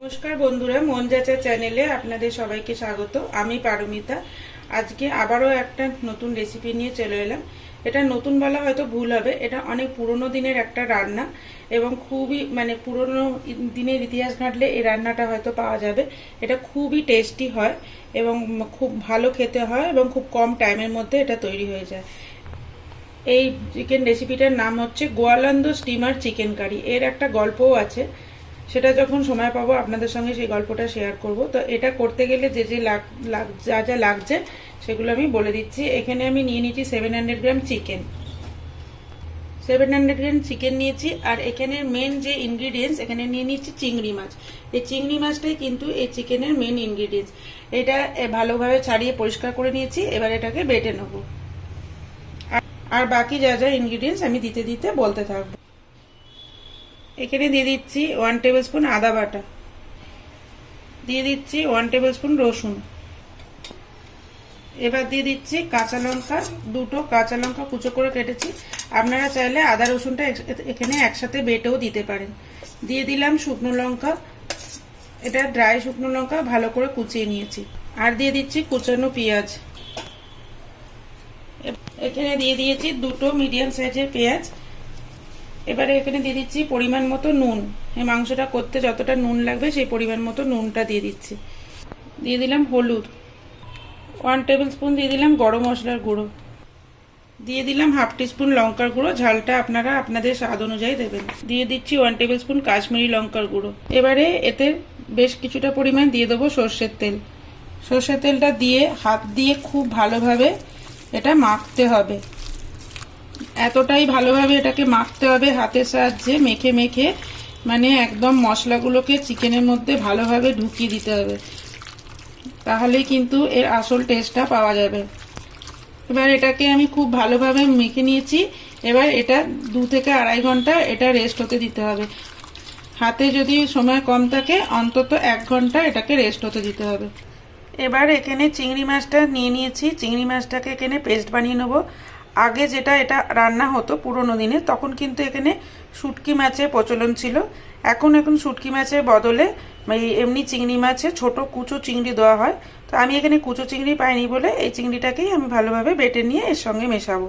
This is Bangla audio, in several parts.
নমস্কার বন্ধুরা, মন যাচা চ্যানেলে আপনাদের সবাইকে স্বাগত। আমি পারমিতা। আজকে আবারও একটা নতুন রেসিপি নিয়ে চলে এলাম। এটা নতুন বলা হয়তো ভুল হবে। এটা অনেক পুরনো দিনের একটা রান্না এবং খুবই মানে পুরনো দিনের ইতিহাস ঘাটলে এই রান্নাটা হয়তো পাওয়া যাবে। এটা খুবই টেস্টি হয় এবং খুব ভালো খেতে হয় এবং খুব কম টাইমের মধ্যে এটা তৈরি হয়ে যায়। এই চিকেন রেসিপিটার নাম হচ্ছে গোয়ালন্দ স্টিমার চিকেন কারি এর একটা গল্পও আছে। সেটা যখন সময় পাবো, আপনাদের সঙ্গে সেই গল্পটা শেয়ার করব। তো এটা করতে গেলে যে যে লাগ যা যা লাগছে, সেগুলো আমি বলে দিচ্ছি। এখানে আমি নিয়ে নিয়েছি seven hundred gram chicken seven hundred gram chicken নিয়েছি, আর এখানে মেন যে ইনগ্রিডিয়েন্টস এখানে নিয়ে নিচ্ছি চিংড়ি মাছ। এই চিংড়ি মাছটাই কিন্তু এই চিকেনের মেন ইনগ্রিডিয়েন্টস এটা ভালোভাবে ছাড়িয়ে পরিষ্কার করে নিয়েছি, এবার এটাকে বেটে নেব। আর- বাকি যা যা ইনগ্রিডিয়েন্টস আমি দিতে দিতে বলতে থাকব। এখানে দিয়ে দিচ্ছি ওয়ান টেবিল স্পুন আদা বাটা। দিয়ে দিচ্ছি ওয়ান টেবিল স্পুন রসুন। এবার দিয়ে দিচ্ছি কাঁচা লঙ্কা, দুটো কাঁচা লঙ্কা কুচো করে কেটেছি। আপনারা চাইলে আদা রসুনটা এখানে একসাথে বেটেও দিতে পারেন। দিয়ে দিলাম শুকনো লঙ্কা। এটা ড্রাই শুকনো লঙ্কা ভালো করে কুচিয়ে নিয়েছি। আর দিয়ে দিচ্ছি কুচানো পেঁয়াজ। এখানে দিয়ে দিয়েছি দুটো মিডিয়াম সাইজের পেঁয়াজ। এবারে এখানে দিয়ে দিচ্ছি পরিমাণ মতো নুন। এই মাংসটা করতে যতটা নুন লাগবে সেই পরিমাণ মতো নুনটা দিয়ে দিচ্ছি। দিয়ে দিলাম হলুদ। ওয়ান টেবিল স্পুন দিয়ে দিলাম গরম মশলার গুঁড়ো। দিয়ে দিলাম হাফ টিস্পুন লঙ্কার গুঁড়ো। ঝালটা আপনারা আপনাদের স্বাদ অনুযায়ী দেবেন। দিয়ে দিচ্ছি ওয়ান টেবিল স্পুন কাশ্মীরি লঙ্কার গুঁড়ো। এবারে এতে বেশ কিছুটা পরিমাণ দিয়ে দেবো সর্ষের তেল। সর্ষের তেলটা দিয়ে, হাত দিয়ে খুব ভালোভাবে এটা মাখতে হবে। এতটাই ভালোভাবে এটাকে মাখতে হবে হাতের সাহায্যে, মেখে মেখে মানে একদম মশলাগুলোকে চিকেনের মধ্যে ভালোভাবে ঢুকিয়ে দিতে হবে। তাহলেই কিন্তু এর আসল টেস্টটা পাওয়া যাবে। এবার এটাকে আমি খুব ভালোভাবে মেখে নিয়েছি। এবার এটা দু থেকে আড়াই ঘণ্টা এটা রেস্ট হতে দিতে হবে। হাতে যদি সময় কম থাকে, অন্তত এক ঘণ্টা এটাকে রেস্ট হতে দিতে হবে। এবার এখানে চিংড়ি মাছটা নিয়ে নিয়েছি। চিংড়ি মাছটাকে এখানে পেস্ট বানিয়ে নেব। আগে যেটা এটা রান্না হতো পুরোনো দিনে, তখন কিন্তু এখানে শুটকি মাছের প্রচলন ছিল। এখন এখন শুটকি মাছের বদলে এমনি চিংড়ি মাছে ছোট কুচো চিংড়ি দেওয়া হয়। তো আমি এখানে কুচো চিংড়ি পাইনি বলে এই চিংড়িটাকেই আমি ভালোভাবে বেটে নিয়ে এর সঙ্গে মেশাবো।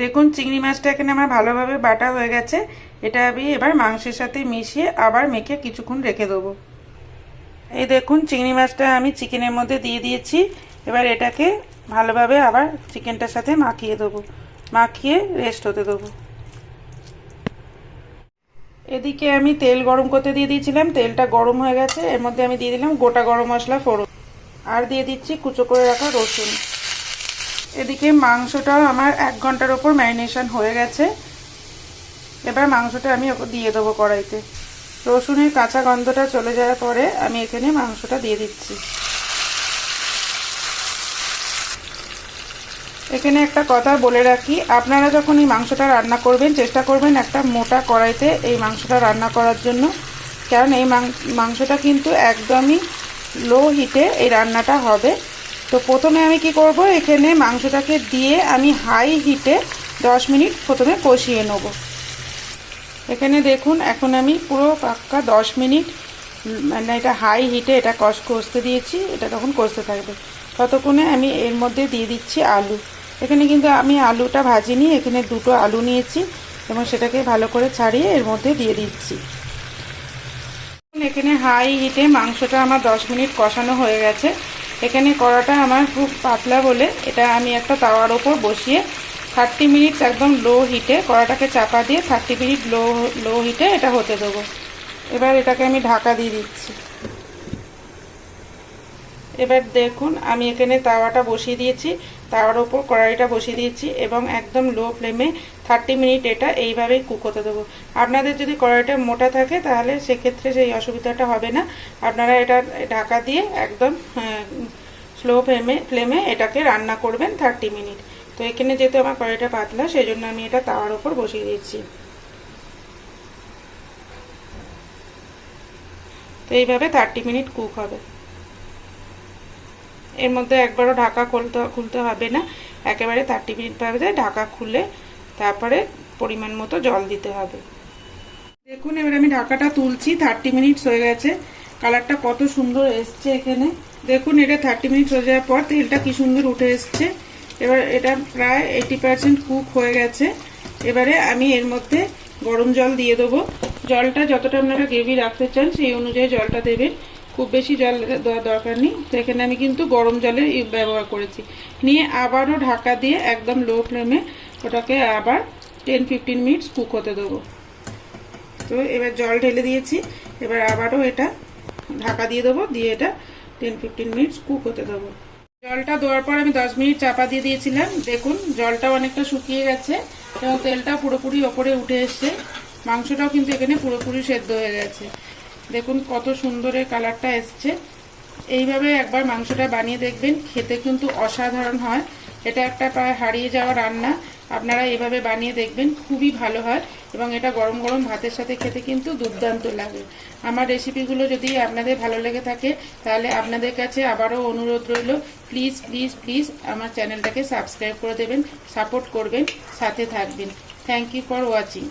দেখুন, চিংড়ি মাছটা এখানে আমার ভালোভাবে বাটা হয়ে গেছে। এটা আমি এবার মাংসের সাথে মিশিয়ে আবার মেখে কিছুক্ষণ রেখে দেবো। এই দেখুন, চিংড়ি মাছটা আমি চিকেনের মধ্যে দিয়ে দিয়েছি। এবার এটাকে ভালোভাবে আবার চিকেনটার সাথে মাখিয়ে দেবো। মাখিয়ে রেস্ট হতে দেবো। এদিকে আমি তেল গরম করতে দিয়ে দিয়েছিলাম। তেলটা গরম হয়ে গেছে। এর মধ্যে আমি দিয়ে দিলাম গোটা গরম মশলা ফোড়ন। আর দিয়ে দিচ্ছি কুচো করে রাখা রসুন। এদিকে মাংসটাও আমার এক ঘণ্টার ওপর ম্যারিনেশন হয়ে গেছে। এবার মাংসটা আমি দিয়ে দেবো কড়াইতে। রসুনের কাঁচা গন্ধটা চলে যাওয়ার পরে আমি এখানে মাংসটা দিয়ে দিচ্ছি। এখানে একটা কথা বলে রাখি, আপনারা যখন এই মাংসটা রান্না করবেন, চেষ্টা করবেন একটা মোটা কড়াইতে এই মাংসটা রান্না করার জন্য। কারণ এই মাংসটা কিন্তু একদমই লো হিটে এই রান্নাটা হবে। তো প্রথমে আমি কি করব, এখানে মাংসটাকে দিয়ে আমি হাই হিটে দশ মিনিট প্রথমে কষিয়ে নেব। এখানে দেখুন, এখন আমি পুরো পাক্কা দশ মিনিট মানে এটা হাই হিটে এটা কষ, কষতে দিয়েছি, এটা তখন কষতে থাকবে। ততক্ষণে আমি এর মধ্যে দিয়ে দিচ্ছি আলু। এখানে কিন্তু আমি আলুটা ভাজিনি, এখানে দুটো আলু নিয়েছি, এবং সেটাকে ভালো করে ছাড়িয়ে এর মধ্যে দিয়ে দিচ্ছি। এখানে হাই হিটে মাংসটা আমার দশ মিনিট কষানো হয়ে গেছে। এখানে কড়াটা আমার খুব পাতলা বলে, এটা আমি একটা তাওয়ার ওপর বসিয়ে থার্টি মিনিটস একদম লো হিটে কড়াটাকে চাপা দিয়ে থার্টি মিনিট লো লো হিটে এটা হতে দেবো। এবার এটাকে আমি ঢাকা দিয়ে দিচ্ছি। এবার দেখুন, আমি এখানে তাওয়াটা বসিয়ে দিয়েছি। তাওয়ার ওপর কড়াইটা বসিয়ে দিয়েছি এবং একদম লো ফ্লেমে থার্টি মিনিট এটা এইভাবেই কুক হতে দেবো। আপনাদের যদি কড়াইটা মোটা থাকে, তাহলে সেক্ষেত্রে সেই অসুবিধাটা হবে না। আপনারা এটা ঢাকা দিয়ে একদম স্লো ফ্লেমে ফ্লেমে এটাকে রান্না করবেন থার্টি মিনিট। তো এখানে যেহেতু আমার কড়াইটা পাতলা সেই জন্য আমি এটা তাওয়ার ওপর বসিয়ে দিচ্ছি। তো এইভাবে থার্টি মিনিট কুক হবে। এর মধ্যে একবারও ঢাকা খুলতে খুলতে হবে না। একেবারে থার্টি মিনিট ভাবে ঢাকা খুলে তারপরে পরিমাণ মতো জল দিতে হবে। দেখুন, এবার আমি ঢাকাটা তুলছি থার্টি মিনিটস হয়ে গেছে। কালারটা কত সুন্দর এসছে এখানে। দেখুন, এটা থার্টি মিনিট হয়ে যাওয়ার পর তেলটা কি সুন্দর উঠে এসছে। এবার এটা প্রায় এইটি পার্সেন্ট কুক হয়ে গেছে। এবারে আমি এর মধ্যে গরম জল দিয়ে দেবো। জলটা যতটা আপনারা গ্রেভি রাখতে চান, সেই অনুযায়ী জলটা দেবেন। খুব বেশি জল দেওয়ার দরকার নেই। তো এখানে আমি কিন্তু গরম জলের ব্যবহার করেছি। নিয়ে আবারও ঢাকা দিয়ে একদম লো ফ্লেমে ওটাকে আবার টেন ফিফটিন মিনিটস কুক হতে দেবো। তো এবার জল ঢেলে দিয়েছি। এবার আবারও এটা ঢাকা দিয়ে দেবো। দিয়ে এটা টেন ফিফটিন মিনিটস কুক হতে দেবো। জলটা দেওয়ার পর আমি দশ মিনিট চাপা দিয়ে দিয়েছিলাম। দেখুন জলটাও অনেকটা শুকিয়ে গেছে এবং তেলটা পুরোপুরি ওপরে উঠে এসছে। মাংসটাও কিন্তু এখানে পুরোপুরি সেদ্ধ হয়ে গেছে। দেখুন, কত সুন্দরের কালারটা এসছে। এইভাবে একবার মাংসটা বানিয়ে দেখবেন, খেতে কিন্তু অসাধারণ হয়। এটা একটা প্রায় হারিয়ে যাওয়া রান্না। আপনারা এভাবে বানিয়ে দেখবেন, খুবই ভালো হয়। এবং এটা গরম গরম ভাতের সাথে খেতে কিন্তু দুর্দান্ত লাগে। আমার রেসিপিগুলো যদি আপনাদের ভালো লেগে থাকে, তাহলে আপনাদের কাছে আবারও অনুরোধ রইল প্লিজ প্লিজ প্লিজ আমার চ্যানেলটাকে সাবস্ক্রাইব করে দেবেন সাপোর্ট করবেন, সাথে থাকবেন। Thank you for watching